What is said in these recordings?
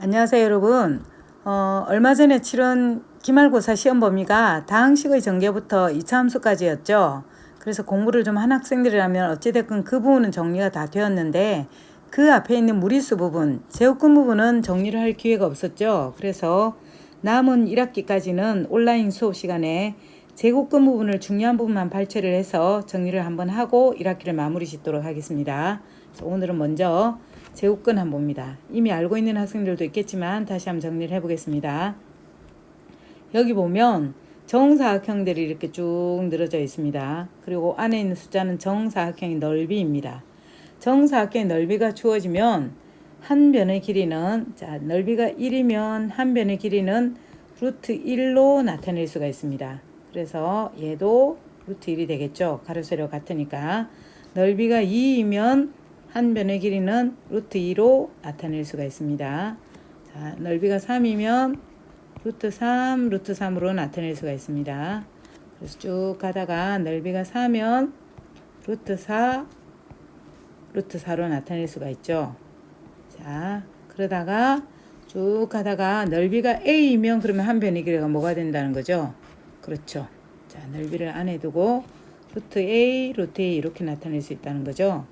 안녕하세요 여러분. 어, 얼마 전에 치른 기말고사 시험 범위가 다항식의 전개부터 2차 함수까지였죠. 그래서 공부를 좀 한 학생들이라면 어찌됐건 그 부분은 정리가 다 되었는데 그 앞에 있는 무리수 부분 제곱근 부분은 정리를 할 기회가 없었죠. 그래서 남은 1학기까지는 온라인 수업 시간에 제곱근 부분을 중요한 부분만 발췌를 해서 정리를 한번 하고 1학기를 마무리 짓도록 하겠습니다. 오늘은 먼저 제곱근 한번 봅니다. 이미 알고 있는 학생들도 있겠지만 다시 한번 정리를 해보겠습니다. 여기 보면 정사각형들이 이렇게 쭉 늘어져 있습니다. 그리고 안에 있는 숫자는 정사각형의 넓이입니다. 정사각형의 넓이가 주어지면 한 변의 길이는 자 넓이가 1이면 한 변의 길이는 루트 1로 나타낼 수가 있습니다. 그래서 얘도 루트 1이 되겠죠. 가로 세로 같으니까 넓이가 2이면 한 변의 길이는 루트 2로 나타낼 수가 있습니다. 자, 넓이가 3이면 루트 3, 루트 3으로 나타낼 수가 있습니다. 그래서 쭉 가다가 넓이가 4면 루트 4, 루트 4로 나타낼 수가 있죠. 자, 그러다가 쭉 가다가 넓이가 A이면 그러면 한 변의 길이가 뭐가 된다는 거죠? 그렇죠. 자, 넓이를 안에 두고 루트 A, 루트 A 이렇게 나타낼 수 있다는 거죠.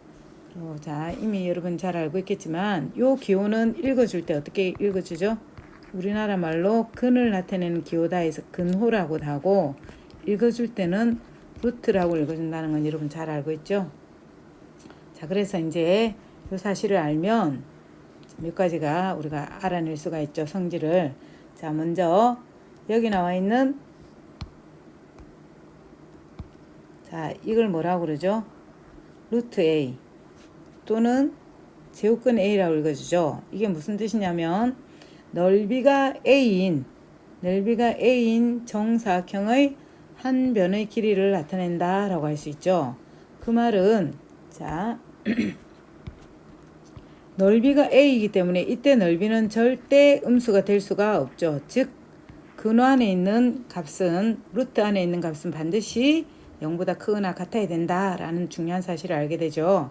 어, 자, 이미 여러분 잘 알고 있겠지만 요 기호는 읽어줄 때 어떻게 읽어주죠? 우리나라 말로 근을 나타내는 기호다 해서 근호라고 하고 읽어줄 때는 루트라고 읽어준다는 건 여러분 잘 알고 있죠? 자, 그래서 이제 요 사실을 알면 몇 가지가 우리가 알아낼 수가 있죠. 성질을. 자, 먼저 여기 나와 있는 자, 이걸 뭐라고 그러죠? 루트 A. 또는 제곱근 A라고 읽어주죠. 이게 무슨 뜻이냐면 넓이가 A인 넓이가 A인 정사각형의 한 변의 길이를 나타낸다 라고 할 수 있죠. 그 말은 자 넓이가 A이기 때문에 이때 넓이는 절대 음수가 될 수가 없죠. 즉 근호 안에 있는 값은 루트 안에 있는 값은 반드시 0보다 크거나 같아야 된다라는 중요한 사실을 알게 되죠.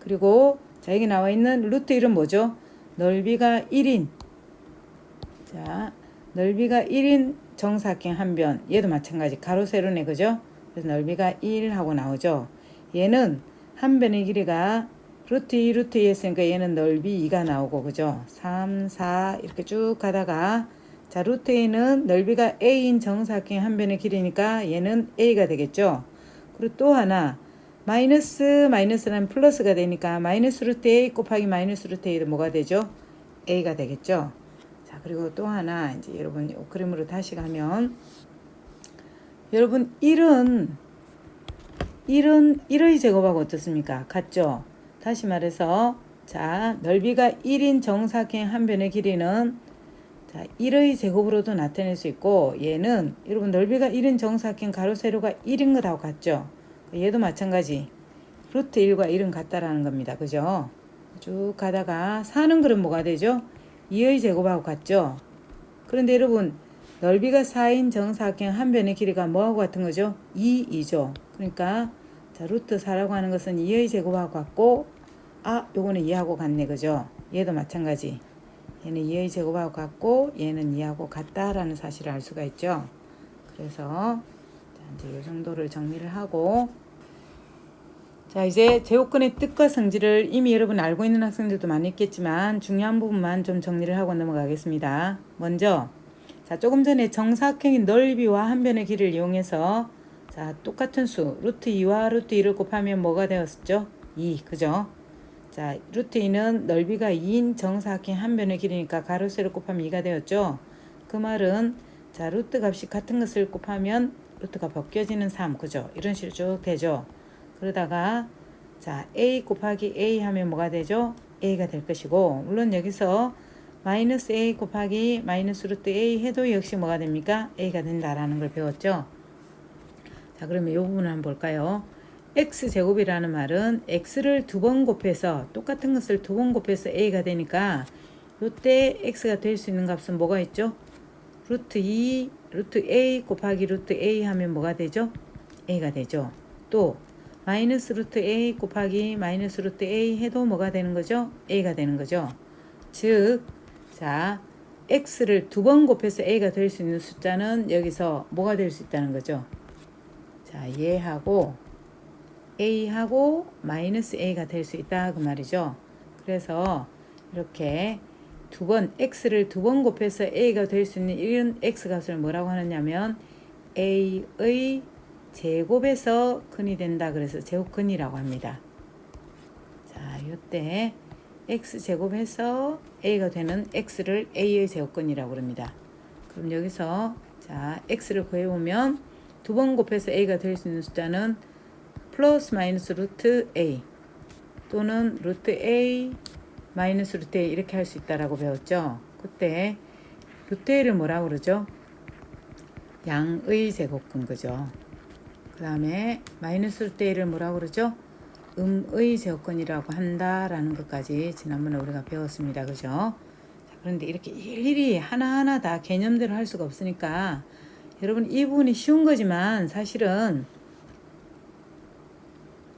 그리고 자 여기 나와 있는 루트 1은 뭐죠? 넓이가 1인 자 넓이가 1인 정사각형 한 변 얘도 마찬가지 가로 세로네 그죠? 그래서 넓이가 1 하고 나오죠. 얘는 한 변의 길이가 루트 2 루트 2 했으니까 얘는 넓이 2가 나오고 그죠? 3 4 이렇게 쭉 가다가 자 루트 A는 넓이가 A인 정사각형 한 변의 길이니까 얘는 A가 되겠죠. 그리고 또 하나 마이너스 마이너스는 플러스가 되니까 마이너스 루트 A 곱하기 마이너스 루트 A도 뭐가 되죠? A가 되겠죠. 자 그리고 또 하나 이제 여러분 그림으로 다시 가면 여러분 1은 1은 1의 제곱하고 어떻습니까? 같죠? 다시 말해서 자 넓이가 1인 정사각형 한 변의 길이는 자 1의 제곱으로도 나타낼 수 있고 얘는 여러분 넓이가 1인 정사각형 가로 세로가 1인 것하고 같죠? 얘도 마찬가지. 루트 1과 1은 같다라는 겁니다. 그죠? 쭉 가다가 사는 그럼 뭐가 되죠? 2의 제곱하고 같죠? 그런데 여러분 넓이가 4인 정사각형 한 변의 길이가 뭐하고 같은 거죠? 2이죠. 그러니까 자 루트 4라고 하는 것은 2의 제곱하고 같고 아 요거는 2하고 같네 그죠? 얘도 마찬가지. 얘는 2의 제곱하고 같고 얘는 2하고 같다라는 사실을 알 수가 있죠. 그래서 자, 이제 이 정도를 정리를 하고 자 이제 제곱근의 뜻과 성질을 이미 여러분 알고 있는 학생들도 많이 있겠지만 중요한 부분만 좀 정리를 하고 넘어가겠습니다. 먼저 자 조금 전에 정사각형인 넓이와 한 변의 길이를 이용해서 자 똑같은 수 루트 2와 루트 2를 곱하면 뭐가 되었죠? 2 그죠? 자 루트 2는 넓이가 2인 정사각형 한 변의 길이니까 가로 세로 곱하면 2가 되었죠? 그 말은 자 루트 값이 같은 것을 곱하면 루트가 벗겨지는 3 그죠? 이런 식으로 쭉 되죠? 그러다가 자 a 곱하기 a 하면 뭐가 되죠? a가 될 것이고 물론 여기서 마이너스 a 곱하기 마이너스 루트 a 해도 역시 뭐가 됩니까? a가 된다라는 걸 배웠죠. 자 그러면 이 부분을 한번 볼까요? x제곱이라는 말은 x를 두 번 곱해서 똑같은 것을 두 번 곱해서 a가 되니까 이때 x가 될 수 있는 값은 뭐가 있죠? 루트 2 루트 a 곱하기 루트 a 하면 뭐가 되죠? a가 되죠. 또 마이너스 루트 a 곱하기 마이너스 루트 a 해도 뭐가 되는 거죠? a가 되는 거죠. 즉, 자, x를 두 번 곱해서 a가 될 수 있는 숫자는 여기서 뭐가 될 수 있다는 거죠. 자, 얘하고 a하고 마이너스 a가 될 수 있다 그 말이죠. 그래서 이렇게 두 번 x를 두 번 곱해서 a가 될 수 있는 이런 x 값을 뭐라고 하느냐면 a의 제곱에서 근이 된다 그래서 제곱근이라고 합니다. 자, 이때 x 제곱해서 a가 되는 x를 a의 제곱근이라고 합니다. 그럼 여기서 자, x를 구해 보면 두 번 곱해서 a가 될 수 있는 숫자는 플러스 마이너스 루트 a 또는 루트 a 마이너스 루트 a 이렇게 할 수 있다라고 배웠죠. 그때 루트 a를 뭐라고 그러죠? 양의 제곱근 그죠? 그 다음에 마이너스 루트 a를 뭐라고 그러죠? 음의 제곱근이라고 한다라는 것까지 지난번에 우리가 배웠습니다. 그죠? 자, 그런데 이렇게 일일이 하나하나 다 개념대로 할 수가 없으니까 여러분 이 부분이 쉬운 거지만 사실은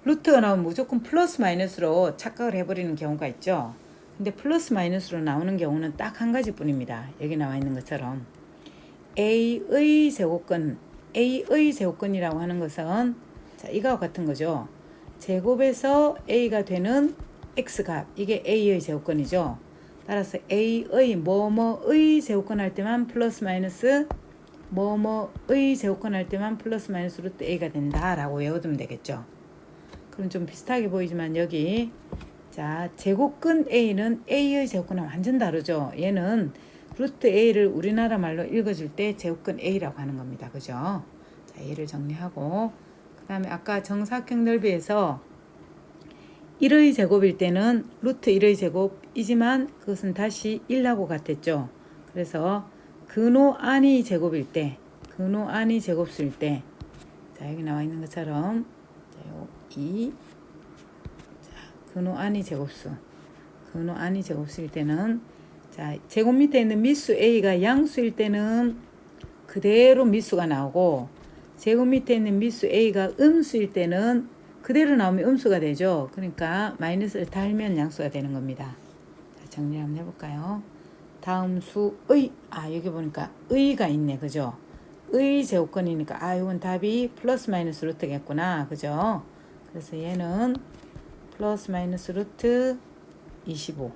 루트가 나오면 무조건 플러스 마이너스로 착각을 해버리는 경우가 있죠. 근데 플러스 마이너스로 나오는 경우는 딱 한 가지 뿐입니다. 여기 나와 있는 것처럼 a의 제곱근 a의 제곱근이라고 하는 것은 자 이거와 같은 거죠. 제곱에서 a가 되는 x값 이게 a의 제곱근이죠. 따라서 a의 뭐뭐의 제곱근 할 때만 플러스 마이너스 뭐뭐의 제곱근 할 때만 플러스 마이너스 루트 a가 된다라고 외워두면 되겠죠. 그럼 좀 비슷하게 보이지만 여기 자 제곱근 a는 a의 제곱근은 완전 다르죠. 얘는 루트 a를 우리나라 말로 읽어줄 때 제곱근 a라고 하는 겁니다. 그죠? 자 얘를 정리하고 그 다음에 아까 정사각형 넓이에서 1의 제곱일 때는 루트 1의 제곱이지만 그것은 다시 1하고 같았죠. 그래서 근호 안이 제곱일 때 근호 안이 제곱수일 때 자 여기 나와 있는 것처럼 자, 요 2. 자, 근호 안이 제곱수. 근호 안이 제곱수일 때는 자, 제곱 밑에 있는 미수 A가 양수일 때는 그대로 미수가 나오고 제곱 밑에 있는 미수 A가 음수일 때는 그대로 나오면 음수가 되죠. 그러니까 마이너스를 달면 양수가 되는 겁니다. 자, 정리 한번 해볼까요? 다음 수의 아 여기 보니까 의가 있네 그죠? 의 제곱근이니까 아 이건 답이 플러스 마이너스 루트겠구나 그죠? 그래서 얘는 플러스 마이너스 루트 25.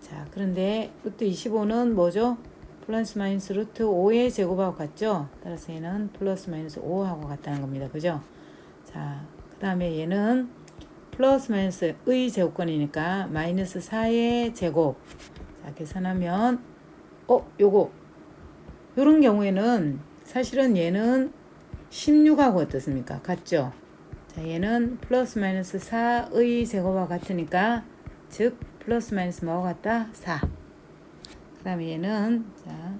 자, 그런데 루트 25는 뭐죠? 플러스 마이너스 루트 5의 제곱하고 같죠? 따라서 얘는 플러스 마이너스 5하고 같다는 겁니다. 그죠? 자, 그 다음에 얘는 플러스 마이너스 의 제곱권이니까 마이너스 4의 제곱. 자, 계산하면, 어, 요거. 요런 경우에는 사실은 얘는 16하고 어떻습니까? 같죠? 자, 얘는 플러스 마이너스 4의 제곱과 같으니까 즉 플러스 마이너스 뭐와 같다? 4. 그 다음에 얘는 자,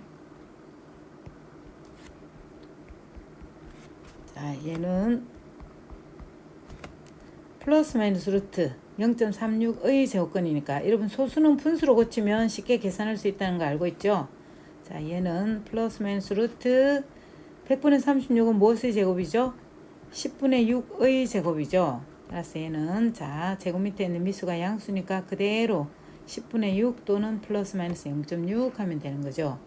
자 얘는 플러스 마이너스 루트 0.36의 제곱근이니까 여러분 소수는 분수로 고치면 쉽게 계산할 수 있다는 거 알고 있죠? 자 얘는 플러스 마이너스 루트 100분의 36은 무엇의 제곱이죠? 10분의 6의 제곱이죠. 따라서 얘는 자 제곱 밑에 있는 미수가 양수니까 그대로 10분의 6 또는 플러스 마이너스 0.6 하면 되는 거죠.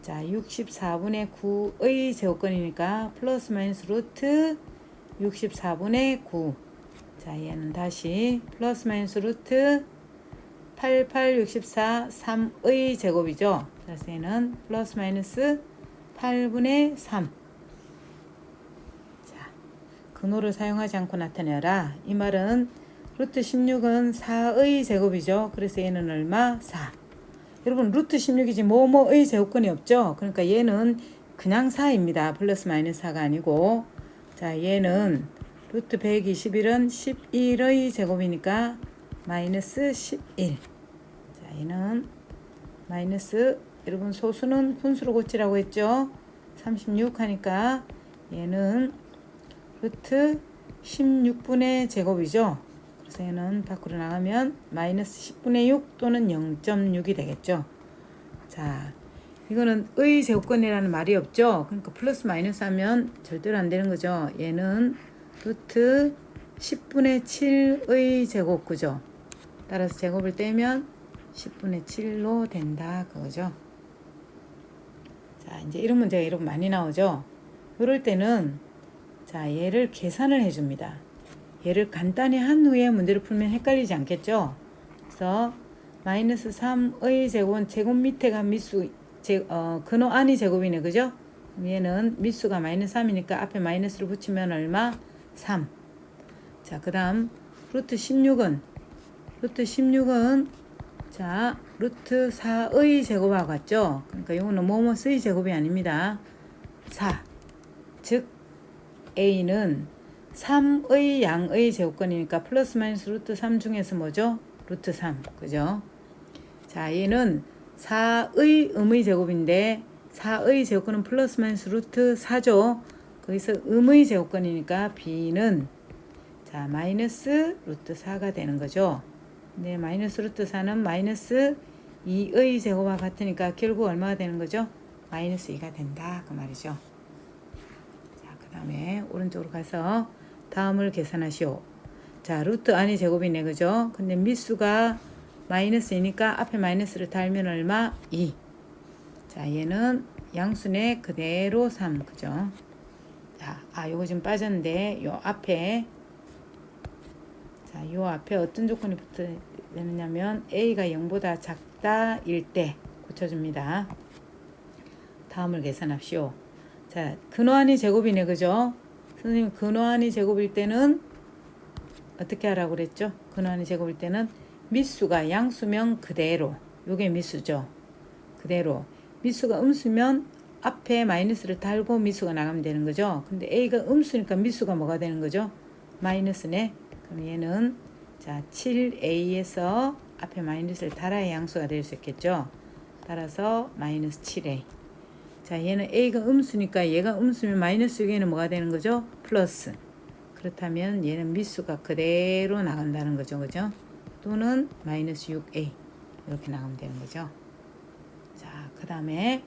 자 64분의 9의 제곱근이니까 플러스 마이너스 루트 64분의 9. 자 얘는 다시 플러스 마이너스 루트 88, 64, 3의 제곱이죠. 그래서 얘는 플러스 마이너스 8분의 3. 자, 근호를 사용하지 않고 나타내라. 이 말은 루트 16은 4의 제곱이죠. 그래서 얘는 얼마? 4. 여러분 루트 16이지 뭐뭐의 제곱근이 없죠. 그러니까 얘는 그냥 4입니다. 플러스 마이너스 4가 아니고 자 얘는 루트 121은 11의 제곱이니까 마이너스 11. 자 얘는 마이너스 여러분 소수는 분수로 고치라고 했죠. 36 하니까 얘는 루트 16분의 제곱이죠. 그래서 얘는 밖으로 나가면 마이너스 10분의 6 또는 0.6이 되겠죠. 자, 이거는 의 제곱근이라는 말이 없죠. 그러니까 플러스 마이너스 하면 절대로 안 되는 거죠. 얘는 루트 10분의 7의 제곱 그죠. 따라서 제곱을 떼면 10분의 7로 된다 그거죠. 자, 이제 이런 문제가 이렇게 많이 나오죠. 이럴 때는 자, 얘를 계산을 해 줍니다. 얘를 간단히 한 후에 문제를 풀면 헷갈리지 않겠죠? 그래서 마이너스 3의 제곱은 제곱 밑에가 미수 제, 어, 근호 안이 제곱이네 그죠? 얘는 미수가 마이너스 3이니까 앞에 마이너스를 붙이면 얼마? 3. 자, 그 다음 루트 16은 루트 16은 자, 루트 4의 제곱하고 같죠? 그러니까 이거는 뭐뭐의 제곱이 아닙니다. 4. 즉 a는 3의 양의 제곱권이니까 플러스 마이너스 루트 3 중에서 뭐죠? 루트 3. 그죠? 자, 얘는 4의 음의 제곱인데 4의 제곱권은 플러스 마이너스 루트 4죠. 거기서 음의 제곱권이니까 b는 자, 마이너스 루트 4가 되는 거죠. 네, 마이너스 루트 4는 마이너스 2의 제곱과 같으니까 결국 얼마가 되는 거죠? 마이너스 2가 된다. 그 말이죠. 자, 그 다음에 오른쪽으로 가서 다음을 계산하시오. 자, 루트 안이 제곱이네. 그죠? 근데 미수가 마이너스이니까 앞에 마이너스를 달면 얼마? 2. 자, 얘는 양수네 그대로 3. 그죠? 자, 아, 요거 지금 빠졌는데 요 앞에 자, 요 앞에 어떤 조건이 붙어야 되느냐면 a가 0보다 작다 일 때 고쳐줍니다. 다음을 계산합시오. 자, 근호한이 제곱이네, 그죠? 선생님, 근호한이 제곱일 때는 어떻게 하라고 그랬죠? 근호한이 제곱일 때는 미수가 양수면 그대로. 요게 미수죠. 그대로. 미수가 음수면 앞에 마이너스를 달고 미수가 나가면 되는 거죠. 근데 a가 음수니까 미수가 뭐가 되는 거죠? 마이너스네. 그럼 얘는 자 7a에서 앞에 마이너스를 달아야 양수가 될 수 있겠죠. 따라서 마이너스 7a. 자 얘는 a가 음수니까 얘가 음수면 마이너스 6에는 뭐가 되는 거죠? 플러스. 그렇다면 얘는 미수가 그대로 나간다는 거죠. 그죠? 또는 마이너스 6a 이렇게 나가면 되는 거죠. 자, 그 다음에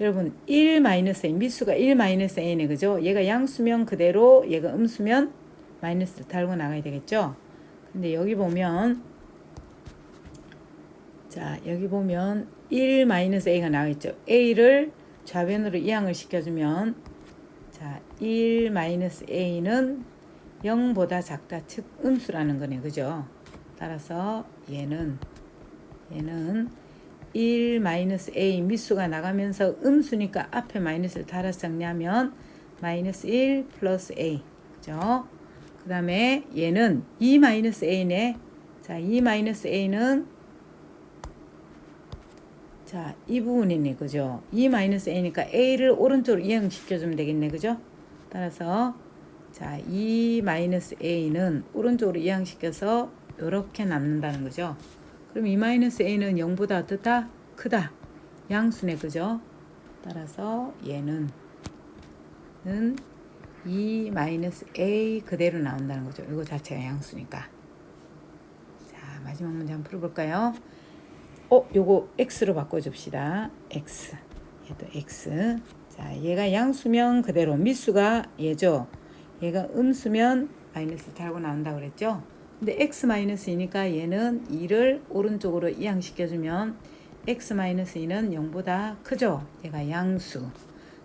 여러분 1 마이너스 a 미수가 1 마이너스 a네 그죠? 얘가 양수면 그대로 얘가 음수면 마이너스를 달고 나가야 되겠죠? 근데 여기 보면 자 여기 보면 1 마이너스 a가 나와 있죠. a를 좌변으로 이항을 시켜주면 자1 마이너스 a는 0보다 작다 즉 음수라는 거네 그죠? 따라서 얘는 얘는 1 마이너스 a 미수가 나가면서 음수니까 앞에 마이너스를 달아서 정리하면 마이너스 1 플러스 a 그죠? 그 다음에 얘는 2 마이너스 a네 자, 2 마이너스 a는 자, 이 부분이네, 그죠? 2 마이너스 a니까 a를 오른쪽으로 이행시켜주면 되겠네, 그죠? 따라서 자, 2 마이너스 a는 오른쪽으로 이항시켜서 이렇게 남는다는 거죠. 그럼 2 마이너스 a는 0보다 어떻다? 크다. 양수네, 그죠? 따라서 얘는 는2 마이너스 a 그대로 나온다는 거죠. 이거 자체가 양수니까. 자, 마지막 문제 한번 풀어볼까요? 어, 요거 x로 바꿔줍시다. x. 얘도 x. 자, 얘가 양수면 그대로 미수가 얘죠. 얘가 음수면 마이너스 달고 나온다 그랬죠. 근데 x 마이너스이니까 얘는 2를 오른쪽으로 이항시켜주면 x 마이너스 2는 0보다 크죠. 얘가 양수.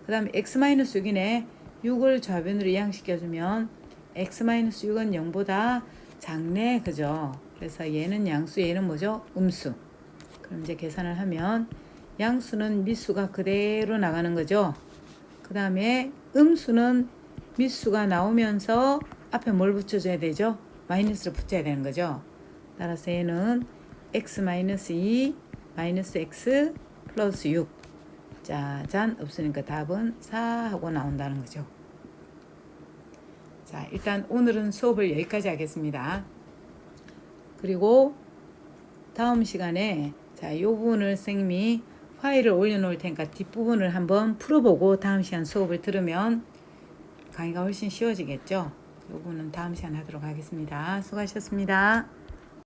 그 다음에 x 마이너스 6이네. 6을 좌변으로 이항시켜주면 x 마이너스 6은 0보다 작네. 그죠? 그래서 얘는 양수, 얘는 뭐죠? 음수. 그럼 이제 계산을 하면 양수는 미수가 그대로 나가는 거죠. 그 다음에 음수는 미수가 나오면서 앞에 뭘 붙여줘야 되죠? 마이너스를 붙여야 되는 거죠. 따라서 얘는 x 마이너스 2 마이너스 x 플러스 6 짜잔 없으니까 답은 4 하고 나온다는 거죠. 자 일단 오늘은 수업을 여기까지 하겠습니다. 그리고 다음 시간에 자, 이 부분을 선생님이 파일을 올려놓을 테니까 뒷부분을 한번 풀어보고 다음 시간 수업을 들으면 강의가 훨씬 쉬워지겠죠. 이 부분은 다음 시간 하도록 하겠습니다. 수고하셨습니다.